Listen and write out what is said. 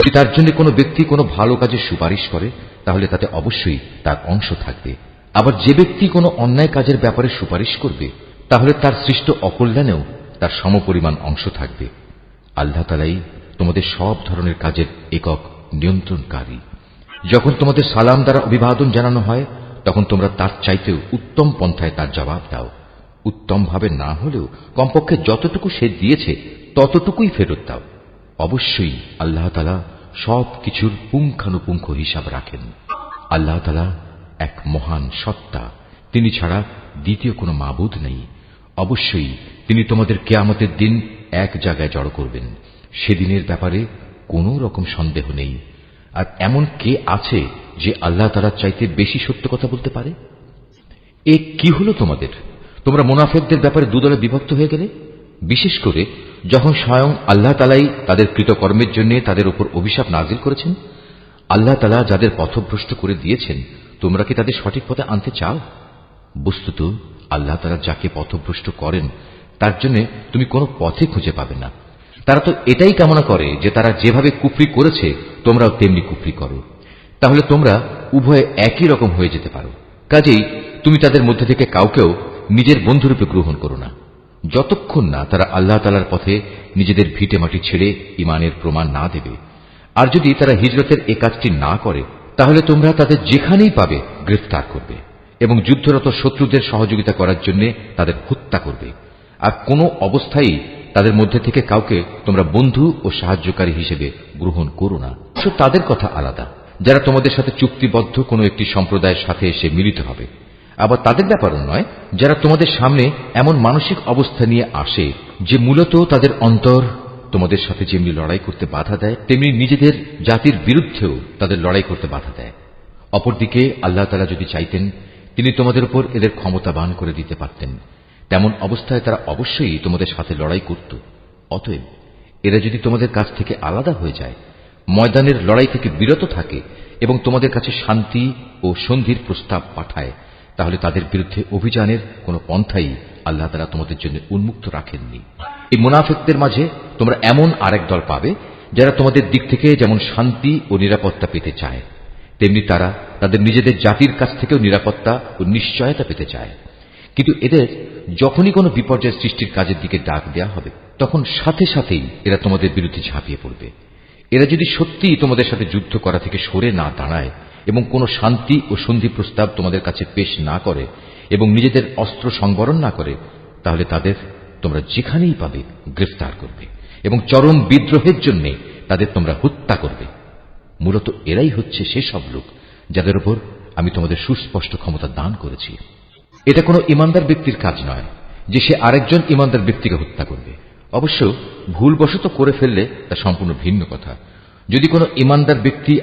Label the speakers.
Speaker 1: যদি তার জন্য কোনো ব্যক্তি কোনো ভালো কাজের সুপারিশ করে, তাহলে তাতে অবশ্যই তার অংশ থাকবে। আবার যে ব্যক্তি কোনো অন্যায় কাজের ব্যাপারে সুপারিশ করবে, তাহলে তার সৃষ্ট অকল্যাণেও তার সমপরিমাণ অংশ থাকবে। আল্লাহ তালাই তোমাদের সব ধরনের কাজের একক নিয়ন্ত্রণকারী। যখন তোমাদের সালাম দ্বারা অভিবাদন জানানো হয়, তখন তোমরা তার চাইতেও উত্তম পন্থায় তার জবাব দাও। উত্তমভাবে না হলেও কমপক্ষে যতটুকু সে দিয়েছে, ততটুকুই ফেরত দাও। অবশ্যই আল্লাহ তালা সব কিছুর পুঙ্খানুপুঙ্খ হিসাব রাখেন। আল্লাহ তালা এক মহান সত্তা। তিনি ছাড়া দ্বিতীয় কোনো মাবুদ নেই। অবশ্যই তিনি তোমাদের কেয়ামতের দিন এক জায়গায় জড়ো করবেন। সেদিনের ব্যাপারে কোনো রকম সন্দেহ নেই। আর এমন কে আছে যে আল্লাহ তালার চাইতে বেশি সত্য কথা বলতে পারে? এ কি হলো তোমাদের? তোমরা মোনাফেকদের ব্যাপারে দুদলে বিভক্ত হয়ে গেলে? বিশেষ করে যখন স্বয়ং আল্লাহ তালাই তাদের কৃতকর্মের জন্য তাদের উপর অভিশাপ নাজিল করেছেন, আল্লাহ তালা যাদের পথভ্রষ্ট করে দিয়েছেন, তোমরা কি তাদের সঠিক পথে আনতে চাও? বস্তুত, আল্লাহ তালা যাকে পথভ্রষ্ট করেন, তার জন্য তুমি কোনো পথে খুঁজে পাবে না। তারা তো এটাই কামনা করে যে তারা যেভাবে কুফরি করেছে, তোমরাও তেমনি কুফরি করো। তাহলে তোমরা উভয়ে একই রকম হয়ে যেতে পারো। কাজেই তুমি তাদের মধ্যে থেকে কাউকেও নিজের বন্ধুরূপে গ্রহণ করো না। যতক্ষণ না তারা আল্লাহ তালার পথে নিজেদের ভিটে মাটি ছেড়ে ইমানের প্রমাণ না দেবে। আর যদি তারা হিজরতের এ কাজটি না করে, তাহলে তোমরা তাদের যেখানেই পাবে গ্রেফতার করবে এবং যুদ্ধরত শত্রুদের সহযোগিতা করার জন্য তাদের হত্যা করবে। আর কোনো অবস্থায় তাদের মধ্যে থেকে কাউকে তোমরা বন্ধু ও সাহায্যকারী হিসেবে গ্রহণ করো না। তাদের কথা আলাদা। যারা তোমাদের সাথে চুক্তিবদ্ধ কোনো একটি সম্প্রদায়ের সাথে এসে মিলিত হবে আবার তাদের ব্যাপারও নয়, যারা তোমাদের সামনে এমন মানসিক অবস্থা নিয়ে আসে, যে মূলত তাদের অন্তর তোমাদের সাথে যেমনি লড়াই করতে বাধা দেয়, তেমনি নিজেদের জাতির বিরুদ্ধেও তাদের লড়াই করতে বাধা দেয়। অপরদিকে আল্লাহ তালা যদি চাইতেন, তিনি তোমাদের উপর এদের ক্ষমতাবান করে দিতে পারতেন। তেমন অবস্থায় তারা অবশ্যই তোমাদের সাথে লড়াই করত। অতএব এরা যদি তোমাদের কাছ থেকে আলাদা হয়ে যায়, ময়দানের লড়াই থেকে বিরত থাকে এবং তোমাদের কাছে শান্তি ও সন্ধির প্রস্তাব পাঠায় তাহলে তাদের বিরুদ্ধে অভিযানের কোনো পন্থাই আল্লাহ তারা তোমাদের জন্য উন্মুক্ত রাখেননি। এই মুনাফেকদের মাঝে তোমরা এমন আরেক দল পাবে, যারা তোমাদের দিক থেকে যেমন শান্তি ও নিরাপত্তা পেতে চায়, তেমনি তারা তাদের নিজেদের জাতির কাছ থেকেও নিরাপত্তা ও নিশ্চয়তা পেতে চায়। কিন্তু এদের যখনই কোনো বিপর্যয় সৃষ্টির কাজের দিকে ডাক দেওয়া হবে, তখন সাথে সাথেই এরা তোমাদের বিরুদ্ধে ঝাঁপিয়ে পড়বে। এরা যদি সত্যিই তোমাদের সাথে যুদ্ধ করা থেকে সরে না দাঁড়ায় এবং কোনো শান্তি ও সন্ধি প্রস্তাব তোমাদের কাছে পেশ না করে এবং নিজেদের অস্ত্র সংবরণ না করে, তাহলে তাদের তোমরা যেখানেই পাবে গ্রেফতার করবে এবং চরম বিদ্রোহের জন্য তাদের তোমরা হত্যা করবে। মূলত এরাই হচ্ছে সেসব লোক যাদের উপর আমি তোমাদের সুস্পষ্ট ক্ষমতা দান করেছি। এটা কোনো ইমানদার ব্যক্তির কাজ নয় যে সে আরেকজন ইমানদার ব্যক্তিকে হত্যা করবে। অবশ্য ভুলবশত করে ফেললে তা সম্পূর্ণ ভিন্ন কথা। যদি কোনো ইমানদার ব্যক্তি